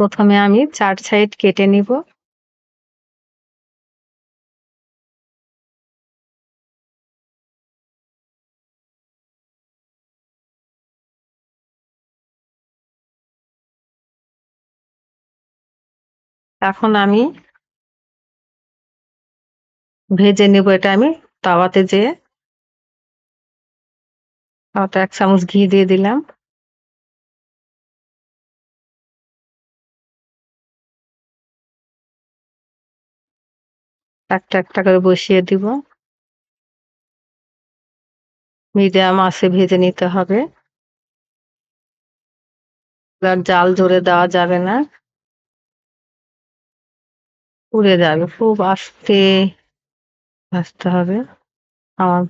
প্রথমে আমি চার সাইড কেটে নিব। এখন আমি ভেজে নেব এটা আমি তাওয়াতে যেয়ে। তাওয়াতে এক চামচ ঘি দিয়ে দিলাম। একটা একটা করে বসিয়ে দিব। মিডিয়াম আছে ভেজে নিতে হবে। জাল ধরে দেওয়া যাবে না। পুড়ে যাবে, খুব আস্তে ভাজতে হবে। আমার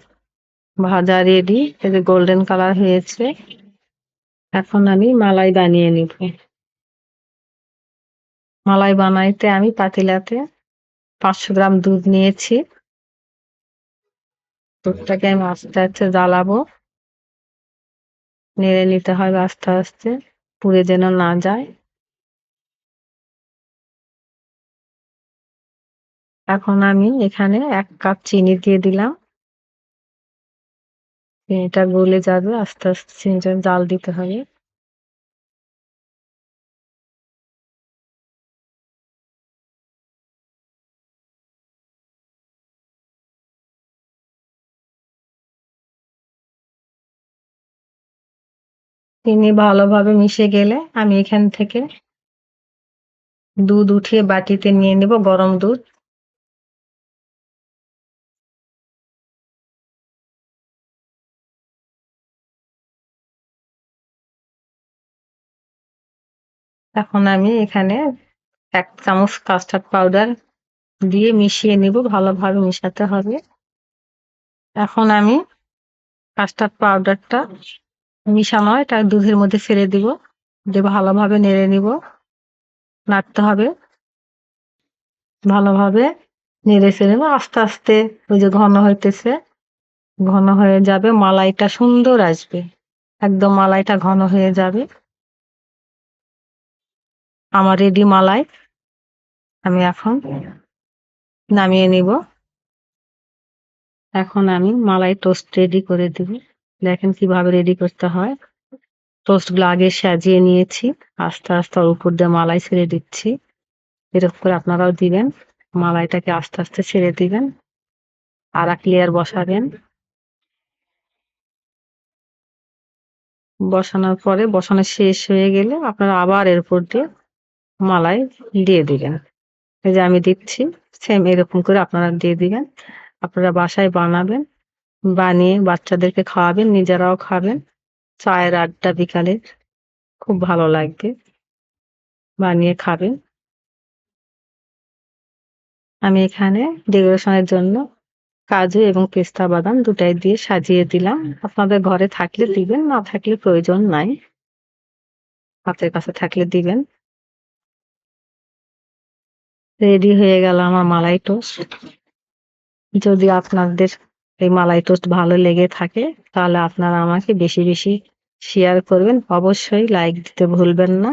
ভাজা রেডি এই যে গোল্ডেন কালার হয়েছে। এখন আমি মালাই বানিয়ে নিব। মালাই বানাইতে আমি পাতিলাতে পাঁচশো গ্রাম দুধ নিয়েছি। দুধটাকে আমি আস্তে আস্তে জ্বালাবো। নেড়ে নিতে হবে আস্তে আস্তে, পুড়ে যেন না যায়। এখন আমি এখানে এক কাপ চিনি দিয়ে দিলাম। চিনিটা গলে যাবে, আস্তে আস্তে চিনিটা জাল দিতে হবে। চিনি ভালোভাবে মিশে গেলে আমি এখান থেকে দুধ উঠিয়ে বাটিতে নিয়ে নেব গরম দুধ। এখন আমি এখানে এক চামচ কাস্টার্ড পাউডার দিয়ে মিশিয়ে নিব, ভালোভাবে মিশাতে হবে। এখন আমি কাস্টার্ড পাউডারটা মিশানো এটা দুধের মধ্যে ফেলে দিব। দিয়ে ভালোভাবে নেড়ে নিব। নাড়তে হবে। ভালোভাবে নেড়ে ফেলে আস্তে আস্তে ওই যে ঘন হইতেছে, ঘন হয়ে যাবে, মালাইটা সুন্দর আসবে। একদম মালাইটা ঘন হয়ে যাবে। আমার রেডি মালাই। আমি এখন নামিয়ে নিব। এখন আমি মালাই টোস্ট রেডি করে দিব। দেখেন কীভাবে রেডি করতে হয়। টোস্টগুলো আগে সাজিয়ে নিয়েছি। আস্তে আস্তে ওর উপর দিয়ে মালাই ছেড়ে দিচ্ছি। এরকম করে আপনারাও দিবেন। মালাইটাকে আস্তে আস্তে ছেড়ে দিবেন। আর এক লেয়ার বসাবেন। বসানোর পরে বসানো শেষ হয়ে গেলে আপনারা আবার এর উপর দিয়ে মালাই দিয়ে দিবেন। এই যে আমি দিচ্ছি সেম এরকম করে আপনারা দিয়ে দিবেন। আপনারা বাসায় বানাবেন। বানিয়ে বাচ্চাদেরকে খাওয়াবেন, নিজেরাও খাবেন। চায়ের আড্ডা বিকালে খুব ভালো লাগবে। বানিয়ে খাবেন। আমি এখানে ডেকোরেশনের জন্য কাজু এবং পেস্তা বাদাম দুটাই দিয়ে সাজিয়ে দিলাম। আপনাদের ঘরে থাকলে দিবেন, না থাকলে প্রয়োজন নাই। হাতের কাছে থাকলে দিবেন। রেডি হয়ে গেল আমার মালাই টোস্ট। যদি আপনাদের এই মালাই টোস্ট ভালো লেগে থাকে, তাহলে আপনারা আমাকে বেশি বেশি শেয়ার করবেন। অবশ্যই লাইক দিতে ভুলবেন না।